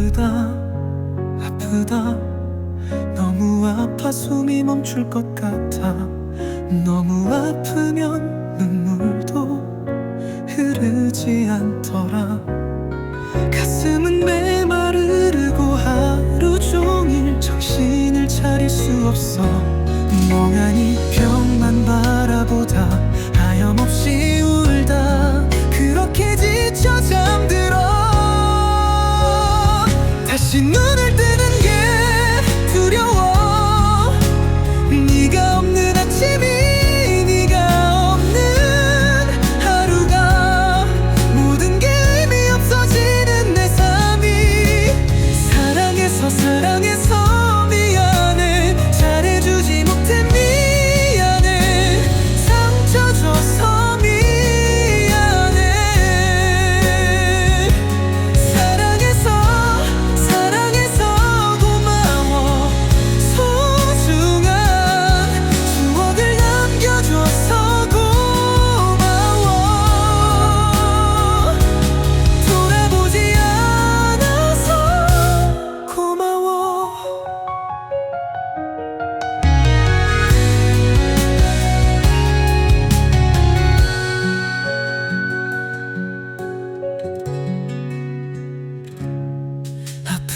아프다 아프다. 너무 아파 숨이 멈출 것 같아. 너무 아프면 눈물도 흐르지 않더라. 努力。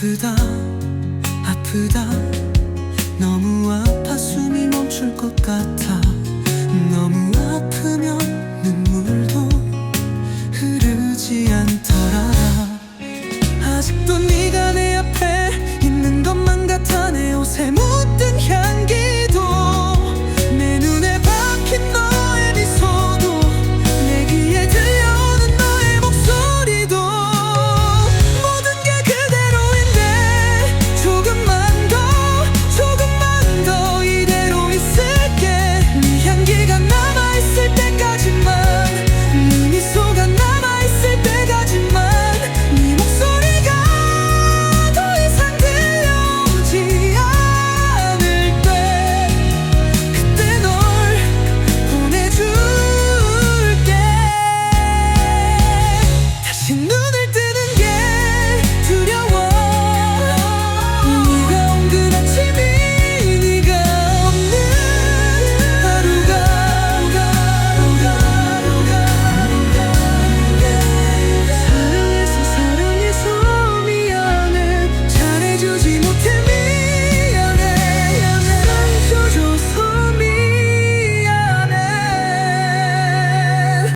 아프다 아프다. 너무 아파 숨이 멈출 것 같아. 너무 아프면 눈물도 흐르지 않더라. 아직도 네가 내 앞에 있는 것만 같아. 내 옷에 묻